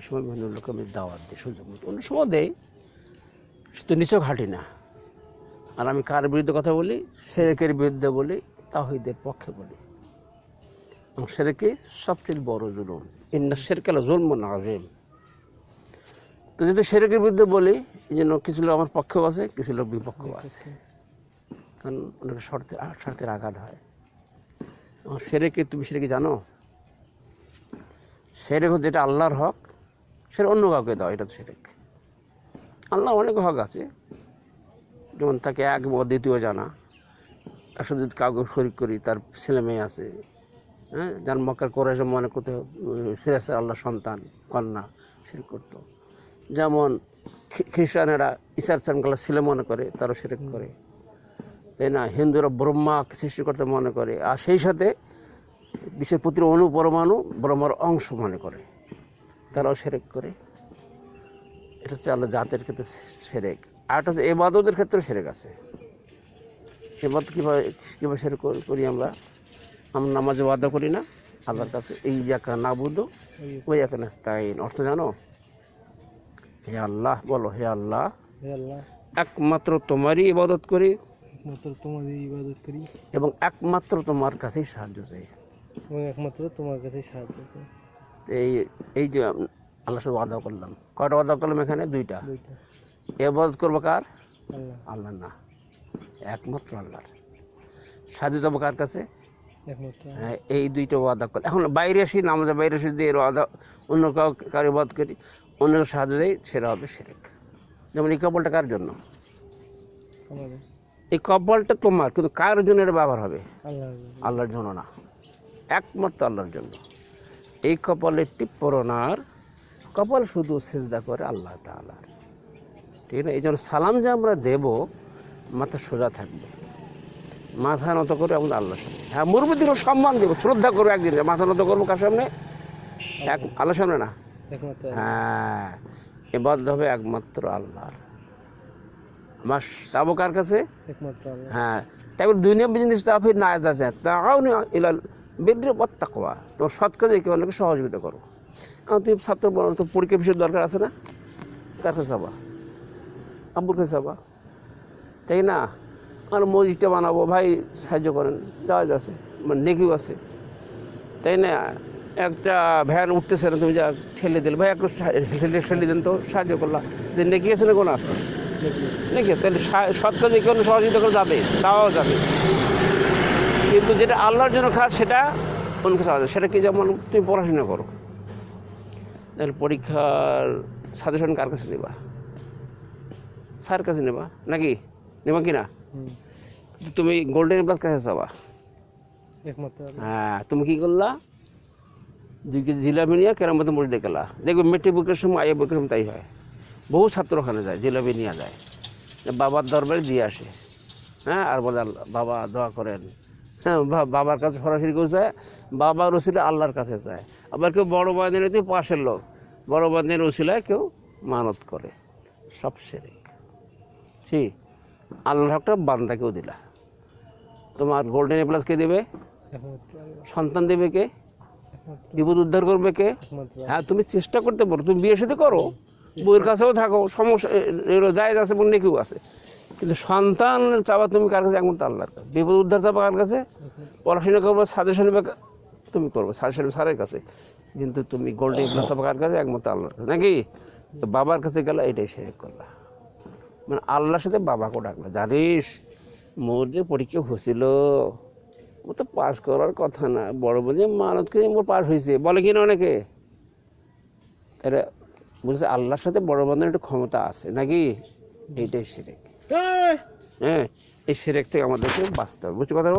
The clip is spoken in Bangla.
এই সময় বিভিন্ন লোক আমি দাওয়াত দিই সুযোগ মতো অন্য সময় দেয় তো নিচক হাঁটি না। আর আমি কার বিরুদ্ধে কথা বলি? সেরেকের বিরুদ্ধে বলি তাহিদের পক্ষে বলি। এবং সেরেকে সবচেয়ে বড় জুলুম। ইন্না সেরকেল জুলম নাজিম তো যদি সেরেকের বিরুদ্ধে বলি এই জন্য কিছু লোক আমার পক্ষেও আছে কিছু লোক বিপক্ষেও আছে। কারণ অনেক শর্তে শর্তের আঘাত হয়। এবং সেরেকে তুমি সেরেকে জানো? সেরেক যেটা আল্লাহর হক সেটা অন্য কাউকে দাও, এটা তো সেরেক আল্লাহ অনেক হক আছে। যেমন তাকে এক বা দ্বিতীয় জানা। তার সাথে যদি কাউকে শরিক করি, তার ছেলে মেয়ে আছে হ্যাঁ? যার মক্কার করে মনে করতে ফিরাস্তার আল্লাহ সন্তান, কন্যা শির করতো। যেমন খ্রি- খ্রিস্টানেরা ইসার সানকালা ছেলে মনে করে, তারও সেরেক করে। তাই না? হিন্দুরা ব্রহ্মা সৃষ্টি করতে মনে করে। আর সেই সাথে বিশ্বের প্রতিটি অণু পরমাণু ব্রহ্মার অংশ মনে করে। তারাও সেরেক করে। এটা হচ্ছে আল্লাহ জাতের ক্ষেত্রে সেরেক। আর একটা হচ্ছে এবাদতের ক্ষেত্রেও সেরেক আছে। এবাদ কীভাবে কীভাবে সেরেক করি- আমরা? আমরা নামাজে ওয়াদা করি না। আল্লাহর কাছে এই জাকা না বুধো ওই জাকা নাস্তাইন অর্থ জানো? হে আল্লাহ বলো হে আল্লাহ। একমাত্র তোমারই ইবাদত করি। একমাত্র তোমাদের ইবাদত করি। এবং একমাত্র তোমার কাছেই সাহায্য চাই। এবং একমাত্র তোমার কাছে সাহায্য চাই। এই এই যে আল্লাহ সব ওয়াদা করলাম। কয়টা ওয়াদা করলাম এখানে? দুইটা। এবাদত করব কার? আল্লাহ। না। একমাত্র আল্লাহর। সাহায্য যাব কার কাছে? হ্যাঁ, এই দুইটা ওয়াদা করে এখন বাইরে আসি নামাজে বাইরে আসি দিয়ে ওয়াদা অন্য কাউ কারও ইবাদত করি অন্য সাহায্য দেয় সেটা হবে সেরেক যেমন এই কপালটা কার জন্য? এই কপালটা তোমার কিন্তু কার জন্য এটা ব্যবহার হবে। আল্লাহর জন্য না। একমাত্র আল্লাহর জন্য। এই কপালের টিপ্পরনার কপাল শুধু সেজদা করে আল্লাহ তালার ঠিক না? এই জন্য সালাম যে আমরা দেব মাথা সোজা থাকবে। মাথা নত করে আমাদের আল্লাহ সামনে। হ্যাঁ মুরব্বীদেরও সম্মান দেবো শ্রদ্ধা করব একদিন। মাথা নত করব কার সামনে? এক আল্লাহ সামনে না? হ্যাঁ এবার হবে একমাত্র আল্লাহর। আমার চাবো কার কাছে? হ্যাঁ তারপর দুনিয়া বিজনেস চাপে না যাচ্ছে তাও ইলাল বেদ্রে তাকওয়া তোমার সৎ কাজে কেউ অনেকে সহযোগিতা করো। কারণ তুমি ছাত্র তো পরীক্ষা বিষয়ের দরকার আছে না? কার কাছে যাবা? আব্বুর কাছে যাবা? তাই না? আর মসজিদটা বানাবো, ভাই, সাহায্য করেন, যাওয়া যাচ্ছে মানে নেকিও আছে। তাই না? একটা ভ্যান উঠতেছে না, তুমি যা ঠেলে দিলে, ভাই, একটু ঠেলে দেন তো, সাহায্য করলাম। যে নেকি আছে না, কোনো আছে? নাকি তাহলে সৎ কাজে কোনো সহযোগিতা করে যাবে, তাও যাবে। কিন্তু যেটা আল্লাহর জন্য খাস সেটা অন্য কিছু সেটা কি যেমন তুমি পড়াশোনা করো? তাহলে পরীক্ষার সাজেশন কার কাছে নেবা? স্যার কাছে নেবা? নাকি? নেবা কি না? তুমি গোল্ডেন প্লাস কাছে যাবা। হ্যাঁ তুমি কি করলা? দুই কেজি জিলাপি নিয়ে কেরাম মতো মসজিদে গেলা। দেখবে মেট্রিক বুকের সময় আইয়া বুকের সময় তাই হয়। বহু ছাত্র ওখানে যায় জিলাপি নিয়ে যায়। বাবার দরবারে দিয়ে আসে। হ্যাঁ আর বলে বাবা দোয়া করেন। হ্যাঁ বাবার কাছে সরাসরি কেউ যায় বাবার ওসিলা আল্লাহর কাছে যায়। আবার কেউ বড় বাঁধেন তুই পাশের লোক, বড় বাঁধেন ওসিলায় কেউ মানত করে, সব সেরে। ঠিক আল্লাহর হকটা বান্দাকেও দিলা। তোমার গোল্ডেন প্লাস কে দেবে? সন্তান দেবে কে? বিপদ উদ্ধার করবে কে? হ্যাঁ তুমি চেষ্টা করতে পারো, তুমি বিয়ে সাথে করো, বউয়ের কাছেও থাকো, সমস্যা জায়জ আছে এবং নেকিও আছে। কিন্তু সন্তান চাবা তুমি কার কাছে? একমাত্র আল্লাহর কাছে। বিপদ উদ্ধার চাবা কার কাছে? পড়াশোনা করব সাজেশন তুমি করব সাজেশন স্যারের কাছে। কিন্তু তুমি গোল্ডেন প্লাস চাবা কার কাছে? একমাত্র আল্লাহর কাছে। নাকি? তো বাবার কাছে গেলে এটাই শেখ করলা। মানে আল্লাহর সাথে বাবাকেও ডাকলা। জানিস মোর যে পরীক্ষা হয়েছিল ও তো পাস করার কথা না। বড় বোঝে মানত করে মোর পাস হয়েছে। বলে কিনা অনেকে তাহলে বুঝছে আল্লাহর সাথে বড় বান্ধবের একটু ক্ষমতা আছে। নাকি? এইটাই সেরেক হ্যাঁ। এই সেরেক থেকে আমাদেরকে বাঁচতে হবে। বুঝছ কথা